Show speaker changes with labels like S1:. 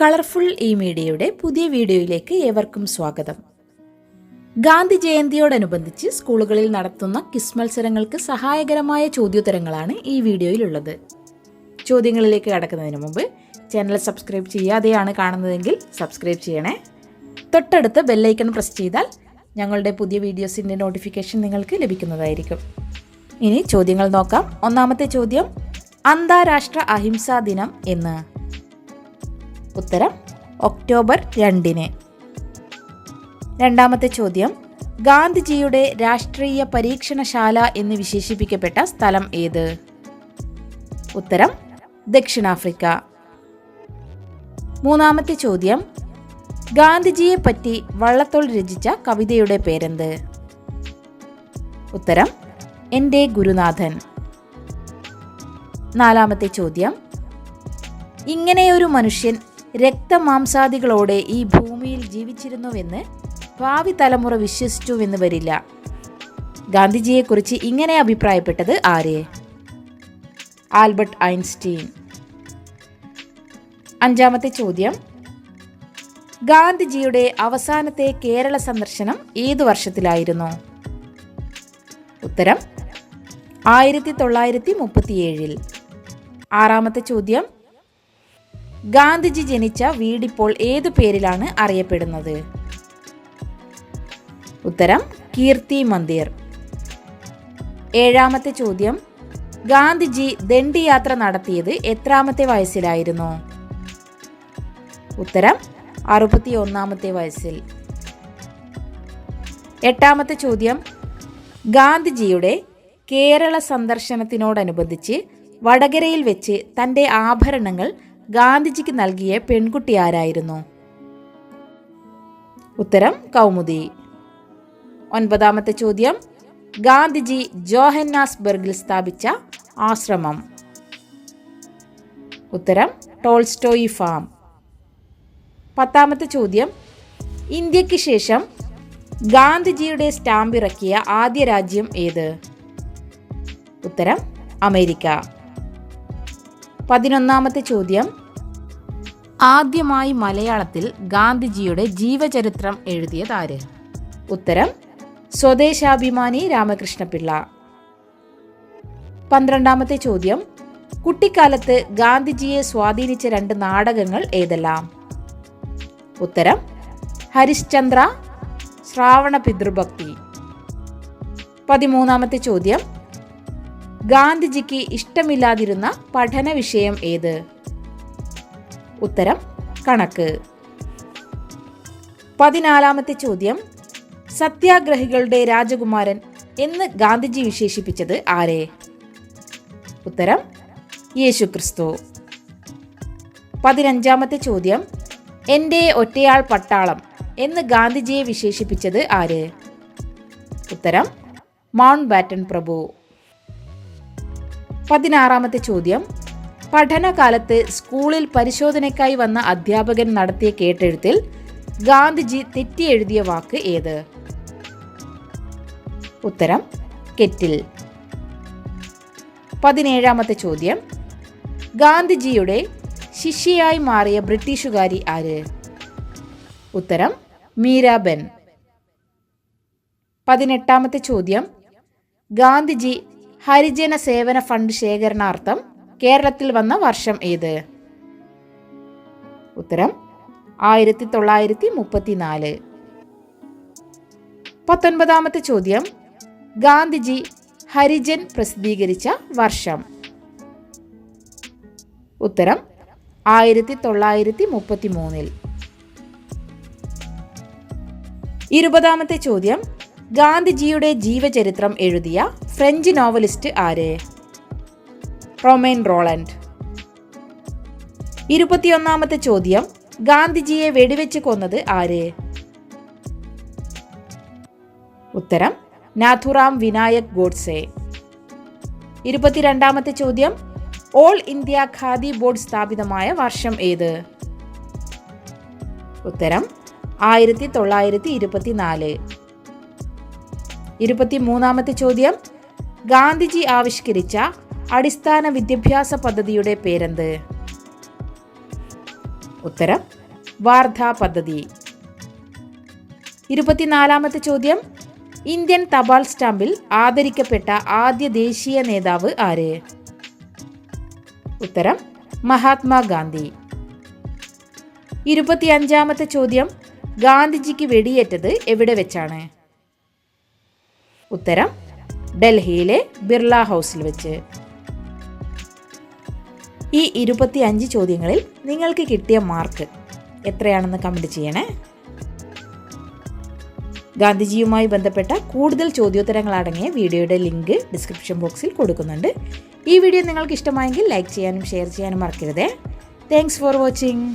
S1: Colourful ഈ മീഡിയയുടെ പുതിയ വീഡിയോയിലേക്ക് ഏവർക്കും സ്വാഗതം. ഗാന്ധി ജയന്തിയോടനുബന്ധിച്ച് സ്കൂളുകളിൽ നടത്തുന്ന കിസ് മത്സരങ്ങൾക്ക് സഹായകരമായ ചോദ്യോത്തരങ്ങളാണ് ഈ വീഡിയോയിലുള്ളത്. ചോദ്യങ്ങളിലേക്ക് കടക്കുന്നതിന് മുമ്പ് ചാനൽ സബ്സ്ക്രൈബ് ചെയ്യാതെയാണ് കാണുന്നതെങ്കിൽ സബ്സ്ക്രൈബ് ചെയ്യണേ. തൊട്ടടുത്ത് ബെല്ലൈക്കൺ പ്രസ് ചെയ്താൽ ഞങ്ങളുടെ പുതിയ വീഡിയോസിന്റെ നോട്ടിഫിക്കേഷൻ നിങ്ങൾക്ക് ലഭിക്കുന്നതായിരിക്കും. ഇനി ചോദ്യങ്ങൾ നോക്കാം. ഒന്നാമത്തെ ചോദ്യം അന്താരാഷ്ട്ര അഹിംസാ ദിനം എന്ന്. ഉത്തരം ഒക്ടോബർ രണ്ടിന്. രണ്ടാമത്തെ ചോദ്യം ഗാന്ധിജിയുടെ രാഷ്ട്രീയ പരീക്ഷണശാല എന്ന് വിശേഷിപ്പിക്കപ്പെട്ട സ്ഥലം ഏത്? ഉത്തരം ദക്ഷിണാഫ്രിക്ക. മൂന്നാമത്തെ ചോദ്യം ഗാന്ധിജിയെ പറ്റി വള്ളത്തോൾ രചിച്ച കവിതയുടെ പേരെന്ത്? ഉത്തരം എന്റെ ഗുരുനാഥൻ. നാലാമത്തെ ചോദ്യം ഇങ്ങനെയൊരു മനുഷ്യൻ രക്തമാംസാദികളോടെ ഈ ഭൂമിയിൽ ജീവിച്ചിരുന്നുവെന്ന് ഭാവി തലമുറ വിശ്വസിച്ചുവെന്ന് വരില്ല. ഗാന്ധിജിയെക്കുറിച്ച് ഇങ്ങനെ അഭിപ്രായപ്പെട്ടത് ആര്? Albert Einstein. അഞ്ചാമത്തെ ചോദ്യം. ഗാന്ധിജിയുടെ അവസാനത്തെ കേരള സന്ദർശനം ഏത് വർഷത്തിലായിരുന്നു? ഉത്തരം ആയിരത്തി തൊള്ളായിരത്തി മുപ്പത്തിയേഴിൽ. ആറാമത്തെ ചോദ്യം. ഗാന്ധിജി ജനിച്ച വീടിപ്പോൾ ഏതു പേരിലാണ് അറിയപ്പെടുന്നത്? ഉത്തരം കീർത്തി മന്ദിർ. ഏഴാമത്തെ ചോദ്യം ഗാന്ധിജി ദണ്ഡി യാത്ര നടത്തിയത് എത്രാമത്തെ വയസ്സിലായിരുന്നു? ഉത്തരം അറുപത്തി ഒന്നാമത്തെ വയസ്സിൽ. എട്ടാമത്തെ ചോദ്യം ഗാന്ധിജിയുടെ കേരള സന്ദർശനത്തിനോടനുബന്ധിച്ച് വടകരയിൽ വെച്ച് തന്റെ ആഭരണങ്ങൾ ഗാന്ധിജിക്ക് നൽകിയ പെൺകുട്ടി ആരായിരുന്നു? ഉത്തരം കൗമുദി. ഒൻപതാമത്തെ ചോദ്യം ഗാന്ധിജി ജോഹന്നാസ്ബർഗിൽ സ്ഥാപിച്ച ആശ്രമം. ഉത്തരം ടോൾസ്റ്റോയി ഫാം. പത്താമത്തെ ചോദ്യം ഇന്ത്യയ്ക്ക് ശേഷം ഗാന്ധിജിയുടെ സ്റ്റാമ്പ് ഇറക്കിയ ആദ്യ രാജ്യം ഏത്? ഉത്തരം അമേരിക്ക. പതിനൊന്നാമത്തെ ചോദ്യം. ആദ്യമായി മലയാളത്തിൽ ഗാന്ധിജിയുടെ ജീവചരിത്രം എഴുതിയത് ആര്? ഉത്തരം സ്വദേശാഭിമാനി രാമകൃഷ്ണപിള്ള. പന്ത്രണ്ടാമത്തെ ചോദ്യം കുട്ടിക്കാലത്ത് ഗാന്ധിജിയെ സ്വാധീനിച്ച രണ്ട് നാടകങ്ങൾ ഏതെല്ലാം? ഉത്തരം ഹരിശ്ചന്ദ്ര ശ്രാവണ പിതൃഭക്തി. പതിമൂന്നാമത്തെ ചോദ്യം ഗാന്ധിജിക്ക് ഇഷ്ടമില്ലാതിരുന്ന പഠന വിഷയം ഏത്? ഉത്തരം കണക്ക്. പതിനാലാമത്തെ ചോദ്യം. സത്യാഗ്രഹികളുടെ രാജകുമാരൻ എന്ന് ഗാന്ധിജി വിശേഷിപ്പിച്ചത് ആരെ? ഉത്തരം യേശു ക്രിസ്തു പതിനഞ്ചാമത്തെ ചോദ്യം. എന്റെ ഒറ്റയാൾ പട്ടാളം എന്ന് ഗാന്ധിജിയെ വിശേഷിപ്പിച്ചത് ആര്? ഉത്തരം മൗണ്ട് ബാറ്റൺ പ്രഭു. പതിനാറാമത്തെ ചോദ്യം. പഠനകാലത്ത് സ്കൂളിൽ പരിശോധനയ്ക്കായി വന്ന അധ്യാപകൻ നടത്തിയ കേട്ടെഴുത്തിൽ ഗാന്ധിജി തെറ്റി എഴുതിയ വാക്ക് ഏത്? ഉത്തരം കെറ്റിൽ. പതിനേഴാമത്തെ ചോദ്യം. ഗാന്ധിജിയുടെ ശിഷ്യയായി മാറിയ ബ്രിട്ടീഷുകാരി ആര്? ഉത്തരം മീരാബെൻ പതിനെട്ടാമത്തെ ചോദ്യം. ഗാന്ധിജി ഹരിജന സേവന ഫണ്ട് ശേഖരണാർത്ഥം കേരളത്തിൽ വന്ന വർഷം ഏത്? ഉത്തരം ആയിരത്തി തൊള്ളായിരത്തി മുപ്പത്തിനാല് പത്തൊൻപതാമത്തെ ചോദ്യം ഗാന്ധിജി ഹരിജൻ പ്രസിദ്ധീകരിച്ച വർഷം. ഉത്തരം ആയിരത്തി തൊള്ളായിരത്തി മുപ്പത്തി മൂന്നിൽ ഇരുപതാമത്തെ ചോദ്യം ഗാന്ധിജിയുടെ ജീവചരിത്രം എഴുതിയ ഫ്രഞ്ച് നോവലിസ്റ്റ് ആര്? റൊമൈൻ റോളൻഡ് ഇരുപത്തിയൊന്നാമത്തെ ചോദ്യം ഗാന്ധിജിയെ വെടിവെച്ച് കൊന്നത് ആര്? ഉത്തരം നാഥുറാം വിനായക് ഗോഡ്സെ. ഇരുപത്തിരണ്ടാമത്തെ ചോദ്യം ഓൾ ഇന്ത്യ ഖാദി ബോർഡ് സ്ഥാപിതമായ വർഷം ഏത്? ഉത്തരം ആയിരത്തി തൊള്ളായിരത്തി ഇരുപത്തിനാല് ഇരുപത്തിമൂന്നാമത്തെ ചോദ്യം. ഗാന്ധിജി ആവിഷ്കരിച്ച അടിസ്ഥാന വിദ്യാഭ്യാസ പദ്ധതിയുടെ പേരെന്ത്? ഉത്തരം വാർധാ പദ്ധതി. ഇരുപത്തിനാലാമത്തെ ചോദ്യം. ഇന്ത്യൻ തപാൽ സ്റ്റാമ്പിൽ ആദരിക്കപ്പെട്ട ആദ്യ ദേശീയ നേതാവ് ആര്? ഉത്തരം മഹാത്മാഗാന്ധി ഇരുപത്തിയഞ്ചാമത്തെ ചോദ്യം. ഗാന്ധിജിക്ക് വെടിയേറ്റത് എവിടെ വെച്ചാണ്? ഉത്തരം ഡൽഹിയിലെ ബിർള ഹൗസിൽ വെച്ച്. ഈ ഇരുപത്തി അഞ്ച് ചോദ്യങ്ങളിൽ നിങ്ങൾക്ക് കിട്ടിയ മാർക്ക് എത്രയാണെന്ന് കമന്റ് ചെയ്യണേ. ഗാന്ധിജിയുമായി ബന്ധപ്പെട്ട കൂടുതൽ ചോദ്യോത്തരങ്ങൾ അടങ്ങിയ വീഡിയോയുടെ ലിങ്ക് ഡിസ്ക്രിപ്ഷൻ ബോക്സിൽ കൊടുക്കുന്നുണ്ട്. ഈ വീഡിയോ നിങ്ങൾക്ക് ഇഷ്ടമായെങ്കിൽ ലൈക്ക് ചെയ്യാനും ഷെയർ ചെയ്യാനും മറക്കരുതേ. Thanks for watching